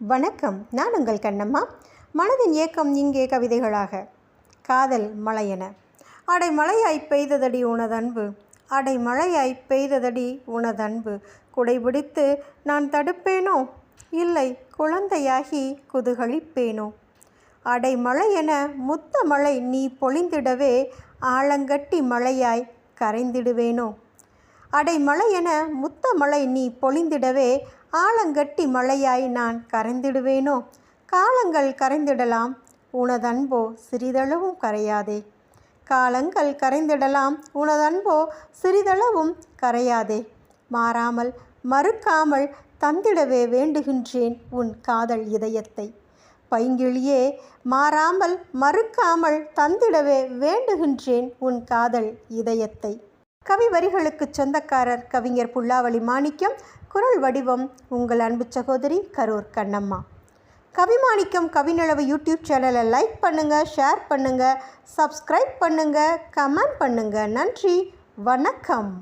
வணக்கம் நான் உங்கள் கண்ணம்மா. மனதின் ஏக்கம் இங்கே கவிதைகளாக. காதல் மழையென அடை மழையாய் பெய்ததடி உனதன்பு. அடை மழையாய் பெய்ததடி உனதன்பு. குடைபிடித்து நான் தடுப்பேனோ? இல்லை குழந்தையாகி குதுகளிப்பேனோ அடை மழையென முத்த மழை நீ பொழிந்திடவே ஆலங்கட்டி மழையாய் கரைந்திடுவேனோ? அடைமழை என முத்த மழை நீ பொழிந்திடவே ஆலங்கட்டி மழையாய் நான் கரைந்திடுவேனோ? காலங்கள் கரைந்திடலாம் உனதன்போ சிறிதளவும் கரையாதே. காலங்கள் கரைந்திடலாம் உனதன்போ சிறிதளவும் கரையாதே. மாறாமல் மறுக்காமல் தந்திடவே வேண்டுகின்றேன் உன் காதல் இதயத்தை. பைங்கிழியே மாறாமல் மறுக்காமல் தந்திடவே வேண்டுகின்றேன் உன் காதல் இதயத்தை. கவி வரிகளுக்கு சொந்தக்காரர் கவிஞர் புல்லாவளி மாணிக்கம் குரல் வடிவம் உங்கள் அன்பு சகோதரி கரூர் கண்ணம்மா. கவிமாணிக்கம் கவிநளவு யூடியூப் சேனலை லைக் பண்ணுங்கள் ஷேர் பண்ணுங்கள் சப்ஸ்கிரைப் பண்ணுங்கள் கமெண்ட் பண்ணுங்கள் நன்றி வணக்கம்.